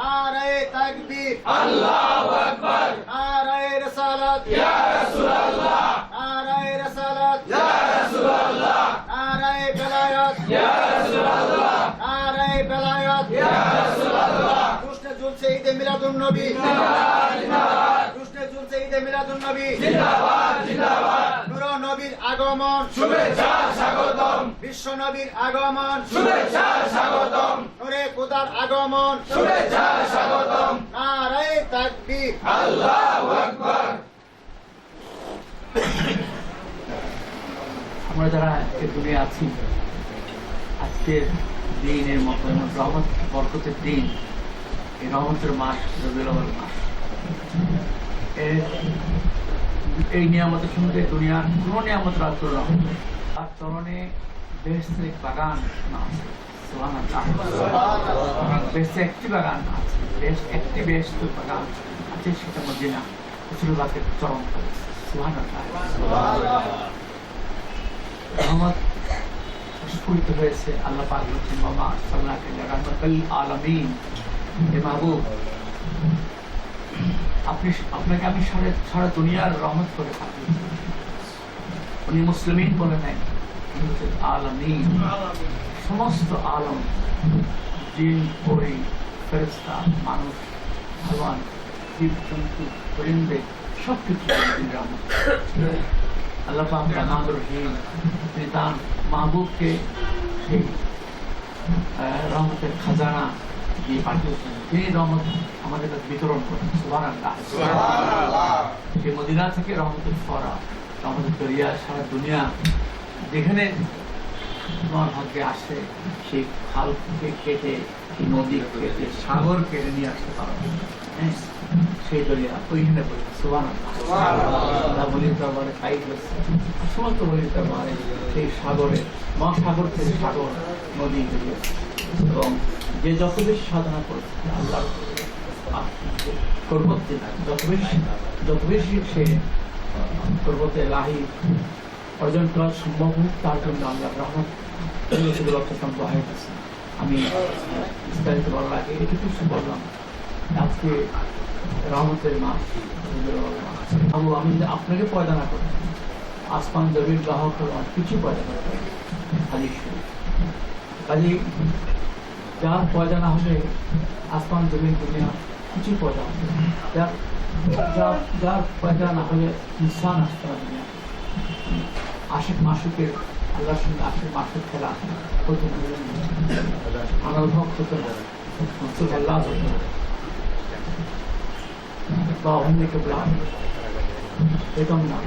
নারায়ে তাকবীর। আল্লাহু আকবার। নারায়ে রিসালাত। ইয়া রাসূলুল্লাহ। নারায়ে রিসালাত। ইয়া রাসূলুল্লাহ। নারায়ে বেলায়াত। ইয়া রাসূলুল্লাহ। নারায়ে বেলায়াত। ইয়া রাসূলুল্লাহ। কৃষ্ণে ঝুলছে ঈদে মিলাদুন নবী। জিন্দাবাদ জিন্দাবাদ। কৃষ্ণে ঝুলছে ঈদে মিলাদুন নবী। জিন্দাবাদ জিন্দাবাদ। নবীর আগমন। শুভেচ্ছা স্বাগতম। বিশ্ব নবীর আগমন। শুভেচ্ছা স্বাগতম। নূরে খোদার আগমন। শুভেচ্ছা স্বাগতম। নারায়ে তাকবীর। আল্লাহু আকবার। আমরা যারা এই দুনিয়া আছি আজকের দিনের মতো এমন রহমত বরকতের দিন এই রহমতের মাস রবিউল আউয়াল মাস। এই নিয়ামতের সঙ্গে দুনিয়ার কোনো নিয়ামতের আর তুলনা হবে না। তার চরণে বেহেস্তের বাগান আছে। একটি বাগান আছে। বেশ একটি বেহেস্ত বাগান আছে সেটা মদিনা। রসুলবাগের চরণ সুবহানাল্লাহ। রহমত হয়েছে। আল্লাহ পাক বলছেন মামা সাল্লাহ আলামিন। হে মাহবুব আপনি আপনাকে আমি সারা সারা দুনিয়ার রহমত করে থাকি। উনি মুসলিমিন বলে নাই, উনি আলামিন। সমস্ত আলম, জিন, পরি ফেরেস্তা মানুষ, ভগবান, জীব, জন্তু পরিন্দে সব কিছু রহমত আল্লাহ রহমান রহিম তিনি তার মাহবুবকে সেই রহমতের খাজানা দিয়ে পাঠিয়েছেন তিনি রহমত আমাদের কাছে বিতরণ করেন। সুবাহ সেই মদিনা থেকে রহমতের ফরা রহমতের দরিয়া সারা দুনিয়া যেখানে তোমার ভাগ্যে আসে সেই খালকে কেটে সেই নদী কেটে সাগর কেটে নিয়ে আসতে পারো। হ্যাঁ সেই দরিয়া ওইখানে বলি সুবাহ আল্লাহ বলি দরবারে খাই হয়েছে সমস্ত বলি দরবারে সেই সাগরে মহাসাগর থেকে সাগর নদী বেরিয়েছে এবং যে যত বেশি সাধনা করেছে আল্লাহ করবতে যত বেশি যত বেশি সে করবতে লাহি অর্জন করা সম্ভব হোক, তার জন্য রহমত লক্ষ্য সম্ভব হয়ে গেছে। আমি বিস্তারিত বলার আগে এটুকু বললাম। আজকে রহমতের আবু আমি আপনাকে পয়দা না করি, আসমান জমির গ্রাহক কিছু পয়দা করতে পারি। কাজে যার পয়দা না হলে আসমান জমির দুনিয়া কিছু পয়দা হবে। যার যার যার পয়দা না হলে ইনসান আসতে পারবে না। আশিক মাসুকের আল্লাহর সঙ্গে আশিক মাসুক খেলা পারে আমার ভক্ত হতে পারে আল্লাহ বা অন্যকে ব্লাম এরকম না